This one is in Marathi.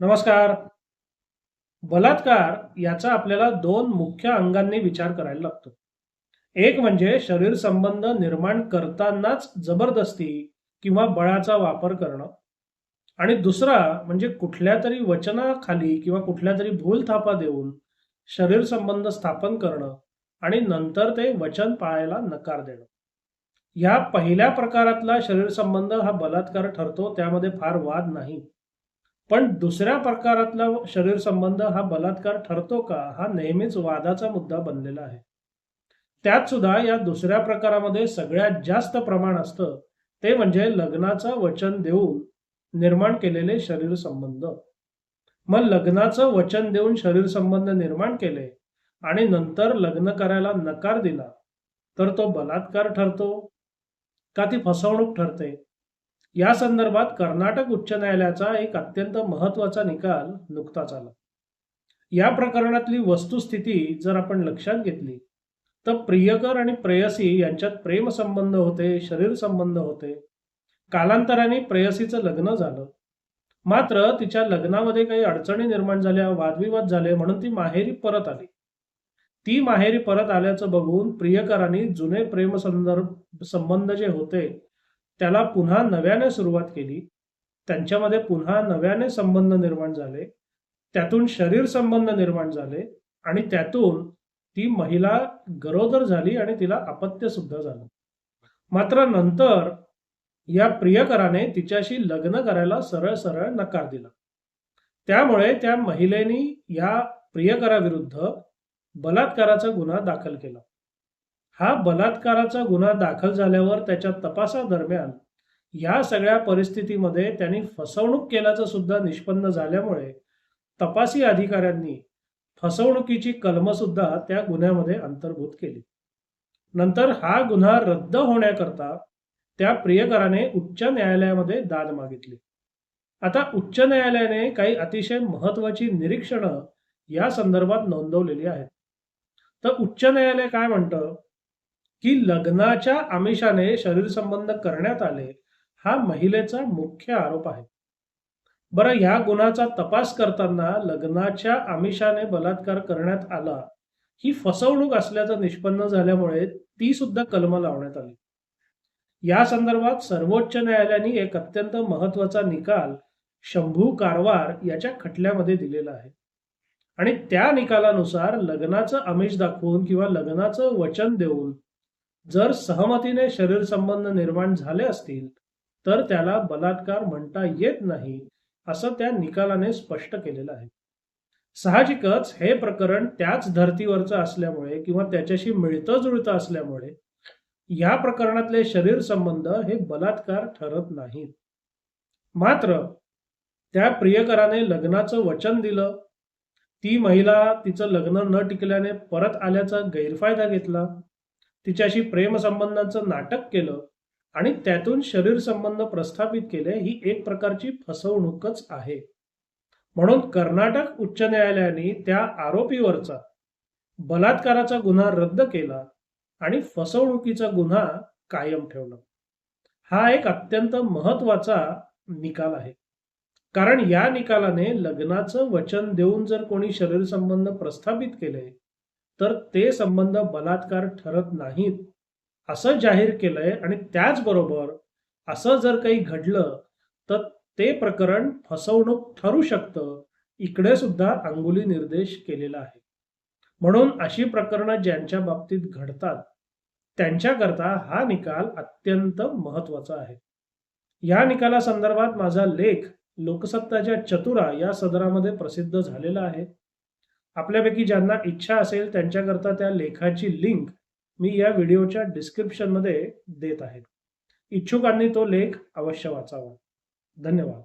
नमस्कार. बलात्कार याचा आपल्याला दोन मुख्य अंगांनी विचार करायला लागतो. एक म्हणजे शरीर संबंध निर्माण करतानाच जबरदस्ती किंवा बळाचा वापर करणं. आणि दुसरा म्हणजे कुठल्या तरी वचनाखाली किंवा कुठल्या तरी भूलथापा देऊन शरीर संबंध स्थापन करणं आणि नंतर ते वचन पाळायला नकार देणं. या पहिल्या प्रकारातला शरीर संबंध हा बलात्कार ठरतो त्यामध्ये फार वाद नाही. पण दुसऱ्या प्रकारातला शरीर संबंध हा बलात्कार ठरतो का हा नेहमीच वादाचा मुद्दा बनलेला आहे. त्यात सुद्धा या दुसऱ्या प्रकारामध्ये सगळ्यात जास्त प्रमाण असतं ते म्हणजे लग्नाचं वचन देऊन निर्माण केलेले शरीर संबंध. मग लग्नाचं वचन देऊन शरीर संबंध निर्माण केले आणि नंतर लग्न करायला नकार दिला तर तो बलात्कार ठरतो का ती फसवणूक ठरते? या संदर्भात कर्नाटक उच्च न्यायालयाचा एक अत्यंत महत्त्वाचा निकाल नुकताच आला. या प्रकरणातली वस्तुस्थिती जर आपण लक्षात घेतली तर प्रियकर आणि प्रेयसी यांच्यात प्रेम संबंध होते शरीर संबंध होते. कालांतराने प्रेयसीचं लग्न झालं. मात्र तिच्या लग्नामध्ये काही अडचणी निर्माण झाल्या वादविवाद झाले म्हणून ती माहेरी परत आली. ती माहेरी परत आल्याचं बघून प्रियकरांनी जुने प्रेम संदर्भ संबंध जे होते त्याला पुन्हा नव्याने सुरुवात केली. त्यांच्यामध्ये पुन्हा नव्याने संबंध निर्माण झाले. त्यातून शरीर संबंध निर्माण झाले आणि त्यातून ती महिला गरोदर झाली आणि तिला अपत्य सुद्धा झालं. मात्र नंतर या प्रियकराने तिच्याशी लग्न करायला सरळ सरळ नकार दिला. त्यामुळे त्या महिलेनी या प्रियकराविरुद्ध बलात्काराचा गुन्हा दाखल केला. हा बलात्काराचा गुन्हा दाखल झाल्यावर त्याच्या तपासादरम्यान या सगळ्या परिस्थितीमध्ये त्यांनी फसवणूक केल्याचं सुद्धा निष्पन्न झाल्यामुळे तपासी अधिकाऱ्यांनी फसवणुकीची कलम सुद्धा त्या गुन्ह्यामध्ये अंतर्भूत केली. नंतर हा गुन्हा रद्द होण्याकरता त्या प्रियकराने उच्च न्यायालयामध्ये दाद मागितली. आता उच्च न्यायालयाने काही अतिशय महत्वाची निरीक्षणं या संदर्भात नोंदवलेली आहेत. तर उच्च न्यायालय काय म्हणतं? की लग्नाच्या आमिषाने शरीर संबंध करण्यात आले हा महिलेचा मुख्य आरोप आहे. बरं ह्या गुन्ह्याचा तपास करताना लग्नाच्या आमिषाने बलात्कार करण्यात आला ही फसवणूक असल्याचं निष्पन्न झाल्यामुळे ती सुद्धा कलम लावण्यात आली. या संदर्भात सर्वोच्च न्यायालयाने एक अत्यंत महत्त्वाचा निकाल शंभू कारवार याच्या खटल्यामध्ये दिलेला आहे. आणि त्या निकालानुसार लग्नाचं आमिष दाखवून किंवा लग्नाचं वचन देऊन जर सहमतीने शरीर संबंध निर्माण झाले असतील तर त्याला बलात्कार म्हणता येत नाही असं त्या निकालाने स्पष्ट केलेलं आहे. साहजिकच हे प्रकरण त्याच धर्तीवरचं असल्यामुळे किंवा त्याच्याशी मिळतं जुळतं असल्यामुळे या प्रकरणातले शरीर संबंध हे बलात्कार ठरत नाहीत. मात्र त्या प्रियकराने लग्नाचं वचन दिलं. ती महिला तिचं लग्न न टिकल्याने परत आल्याचा गैरफायदा घेतला. तिच्याशी प्रेमसंबंधांचं नाटक केलं आणि त्यातून शरीर संबंध प्रस्थापित केले ही एक प्रकारची फसवणूकच आहे. म्हणून कर्नाटक उच्च न्यायालयाने त्या आरोपीवरचा बलात्काराचा गुन्हा रद्द केला आणि फसवणुकीचा गुन्हा कायम ठेवला. हा एक अत्यंत महत्त्वाचा निकाल आहे. कारण या निकालाने लग्नाचं वचन देऊन जर कोणी शरीर संबंध प्रस्थापित केले तर ते संबंध बलात्कार ठरत नाहीत. असं जाहीर केलंय आणि त्याचबरोबर असं जर काही घडलं तर ते प्रकरण फसवणूक ठरू शकतं. इकडे सुद्धा अंगुली निर्देश केलेला आहे. म्हणून अशी प्रकरणं ज्यांच्या बाबतीत घडतात त्यांच्याकरता हा निकाल अत्यंत महत्त्वाचा आहे. या निकालासंदर्भात माझा लेख लोकसत्ताच्या चतुरा या सदरामध्ये प्रसिद्ध झालेला आहे. आपल्यापैकी ज्यांना इच्छा असेल त्यांच्याकरता त्या लेखाची लिंक मी या व्हिडिओच्या डिस्क्रिप्शनमध्ये देत आहे. इच्छुकांनी तो लेख अवश्य वाचावा. धन्यवाद.